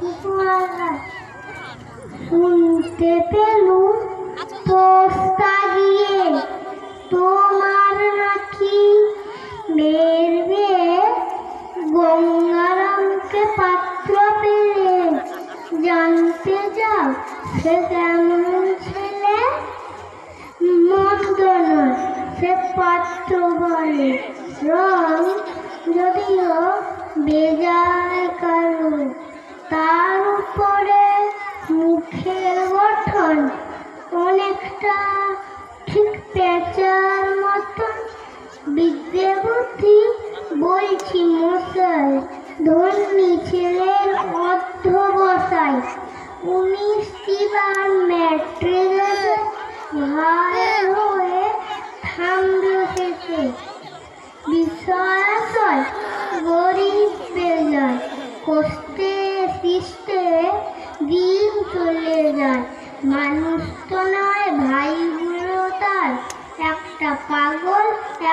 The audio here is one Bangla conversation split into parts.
কুকুরা শুনতে পেলুম পোস্তা গিয়ে তোমার নাকি মেয়ের গঙ্গারামকে পাত্র পেলে জানতে যাও সে কেমন ছেলে? মন্দ সে পাত্র বলে। রং যদিও বেজায় ঠিক পেঁচার মতন বিদ্যে বলছি, মশাই ধন্যী ছেলের অধ্যবসায়। উনিশ বার ম্যাট্রিকে ভাই হয়ে থামবে শেষে। বিষয়াশয় গরিব বেজায় কষ্টে সৃষ্টে দিন চলে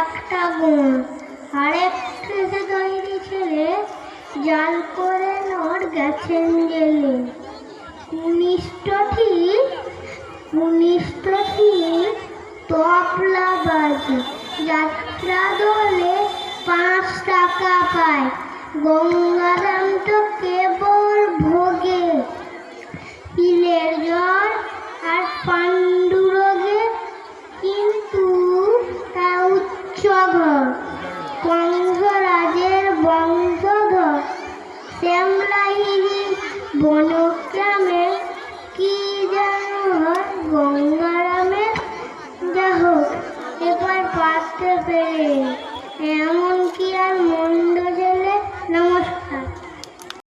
একটা গুণ। আরেক সে তৈরি ছেলে জাল করে নর গেছেন গেলে। উনিশট উনিশট তপলা বাজি। যাত্রা দলে পাঁচ টাকা পায়। গঙ্গা আমরাইনি বনগ্রামে কি যেন গঙ্গারামে। যাহ এবার পারতে পেরে এমন কি আর